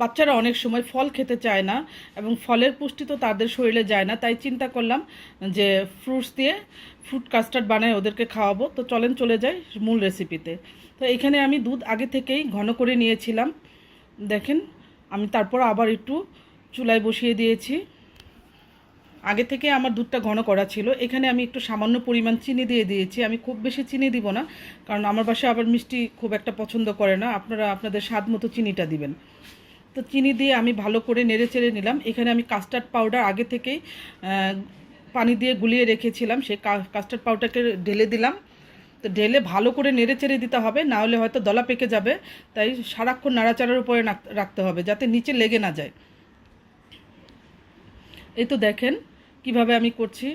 বাচ্চারা অনেক সময় ফল খেতে চায় না এবং ফলের পুষ্টি তো তাদের শরীরে যায় না, তাই চিন্তা করলাম যে ফ্রুটস দিয়ে ফ্রুট কাস্টার্ড বানায় ওদেরকে খাওয়াবো। তো চলেন চলে যাই মূল রেসিপিতে তো এখানে আমি দুধ আগে থেকেই ঘন করে নিয়েছিলাম। দেখেন, আমি তারপর আবার একটু চুলায় বসিয়ে দিয়েছি। আগে থেকে আমার দুধটা ঘন করা ছিল। এখানে আমি একটু সামান্য পরিমাণ চিনি দিয়ে দিয়েছি। আমি খুব বেশি চিনি দিব না, কারণ আমার বাসায় আবার মিষ্টি খুব একটা পছন্দ করে না। আপনারা আপনাদের স্বাদ মতো চিনিটা দিবেন। তো চিনি দিয়ে আমি ভালো করে নেড়ে চেড়ে নিলাম। এখানে আমি কাস্টার্ড পাউডার আগে থেকেই পানি দিয়ে গুলিয়ে রেখেছিলাম। সেই কাস্টার্ড পাউডারকে ঢেলে দিলাম। তো ঢেলে ভালো করে নেড়ে চেড়ে দিতে হবে, না হলে হয়তো দলা পেকে যাবে। তাই সারাক্ষণ নাড়াচাড়ার উপরে রাখতে হবে, যাতে নিচে লেগে না যায়। এই তো দেখেন কীভাবে আমি করছি।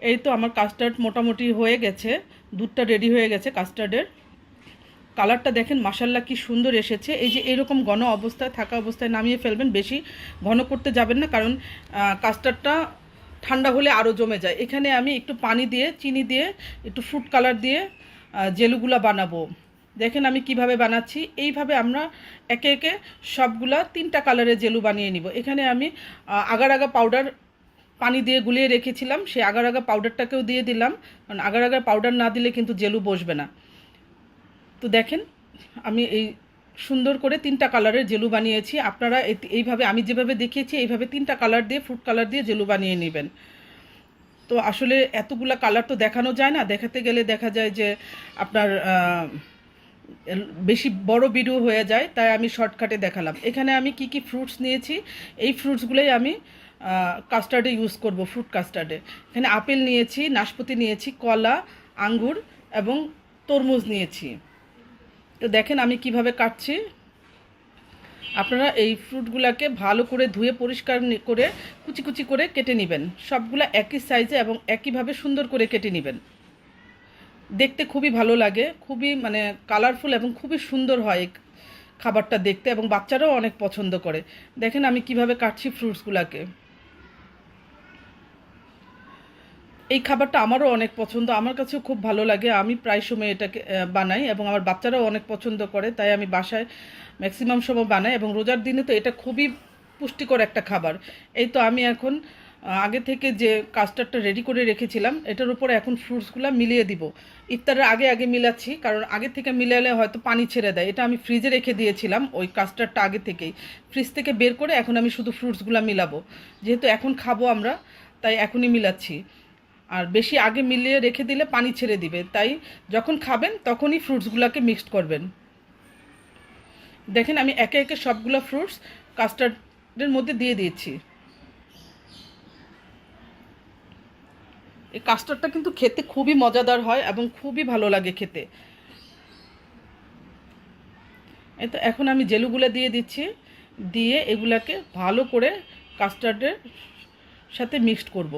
এই তো আমার কাস্টার্ড মোটামুটি হয়ে গেছে, দুধটা রেডি হয়ে গেছে কাস্টার্ডের কালারটা দেখেন মাসাল্লা কি সুন্দর এসেছে। এই যে এরকম ঘন অবস্থায়, থাকা অবস্থায় নামিয়ে ফেলবেন, বেশি ঘন করতে যাবেন না, কারণ কাস্টার্ডটা ঠান্ডা হলে আরও জমে যায়। এখানে আমি একটু পানি দিয়ে, চিনি দিয়ে, একটু ফ্রুট কালার দিয়ে জেলুগুলা বানাবো। দেখেন আমি কীভাবে বানাচ্ছি। এইভাবে আমরা একে একে সবগুলা তিনটা কালারের জেলু বানিয়ে নিব। এখানে আমি আগার আগা পাউডার পানি দিয়ে গুলিয়ে রেখেছিলাম। সেই আগার আগা পাউডারটাকেও দিয়ে দিলাম। কারণ আগার আগার পাউডার না দিলে কিন্তু জেলু বসবে না। তো দেখেন, আমি এই সুন্দর করে তিনটা কালারের জেলু বানিয়েছি। আপনারা এই- এইভাবে, আমি যেভাবে দেখিয়েছি, এইভাবে তিনটা কালার দিয়ে, ফ্রুট কালার দিয়ে জেলু বানিয়ে নেবেন। তো আসলে এতগুলা কালার তো দেখানো যায় না। দেখাতে গেলে দেখা যায় যে আপনার বেশি বড় ভিডিও হয়ে যায়, তাই আমি শর্টকাটে দেখালাম। এখানে আমি কি কি ফ্রুটস নিয়েছি, এই ফ্রুটসগুলোই আমি কাস্টার্ডে ইউজ করব ফ্রুট কাস্টার্ডে এখানে আপেল নিয়েছি, নাশপাতি নিয়েছি, কলা, আঙ্গুর এবং তরমুজ নিয়েছি। তো দেখেন আমি কীভাবে কাটছি। আপনারা এই ফ্রুটগুলোকে ভালো করে ধুয়ে পরিষ্কার করে কুচি কুচি করে কেটে নেবেন। সবগুলা একই সাইজে এবং একইভাবে সুন্দর করে কেটে নেবেন। দেখতে খুবই ভালো লাগে, খুবই মানে কালারফুল এবং খুবই সুন্দর হয় খাবারটা দেখতে এবং বাচ্চারাও অনেক পছন্দ করে। দেখেন আমি কীভাবে কাটছি ফ্রুটসগুলোকে এই খাবারটা আমারও অনেক পছন্দ। আমার কাছেও খুব ভালো লাগে। আমি প্রায় সময় এটাকে বানাই এবং আমার বাচ্চারাও অনেক পছন্দ করে, তাই আমি বাসায় ম্যাক্সিমাম সময় বানাই এবং রোজার দিনে তো এটা খুবই পুষ্টিকর একটা খাবার। এই তো আমি এখন আগে থেকে যে কাস্টার্ডটা রেডি করে রেখেছিলাম, এটার উপরে এখন ফ্রুটসগুলো মিলিয়ে দিব। ইফতারের আগে আগে মিলাচ্ছি, কারণ আগে থেকে মিলালে হয়তো পানি ছেড়ে দেয়। এটা আমি ফ্রিজে রেখে দিয়েছিলাম, ওই কাস্টার্ডটা আগে থেকেই। ফ্রিজ থেকে বের করে এখন আমি শুধু ফ্রুটসগুলো মিলাবো। যেহেতু এখন খাব আমরা, তাই এখনই মিলাচ্ছি। আর বেশি আগে মিলিয়ে রেখে দিলে পানি ছেড়ে দিবে। তাই যখন খাবেন, তখনই ফ্রুটসগুলোকে মিক্সড করবেন। দেখেন, আমি একে একে সবগুলো ফ্রুটস কাস্টার্ডের মধ্যে দিয়ে দিয়েছি। এই কাস্টার্ডটা কিন্তু খেতে খুবই মজাদার হয় এবং খুবই ভালো লাগে খেতে। এই তো এখন আমি জেলুগুলো দিয়ে দিচ্ছি। দিয়ে এগুলাকে ভালো করে কাস্টার্ডের সাথে মিক্সড করব।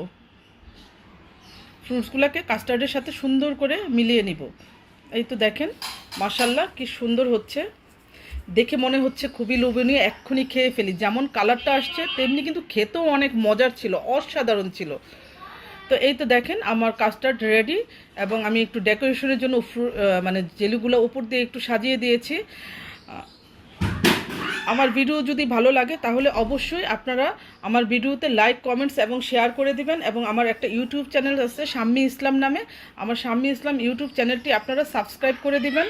ফ্রুটসগুলোকে কাস্টার্ডের সাথে সুন্দর করে মিলিয়ে নিব। এই তো দেখেন মাসাল্লাহ কি সুন্দর হচ্ছে। দেখে মনে হচ্ছে খুবই লোভনীয়, এক্ষুনি খেয়ে ফেলি। যেমন কালারটা আসছে, তেমনি কিন্তু খেতেও অনেক মজার ছিল, অসাধারণ ছিল। তো এই তো দেখেন, আমার কাস্টার্ড রেডি এবং আমি একটু ডেকোরেশনের জন্য মানে জেলিগুলো উপর দিয়ে একটু সাজিয়ে দিয়েছি। আমার ভিডিও যদি ভালো লাগে, তাহলে অবশ্যই আপনারা আমার ভিডিওতে লাইক কমেন্টস এবং শেয়ার করে দিবেন এবং আমার একটা ইউটিউব চ্যানেল আছে শাম্মী ইসলাম নামে। আমার শাম্মী ইসলাম ইউটিউব চ্যানেলটি আপনারা সাবস্ক্রাইব করে দিবেন।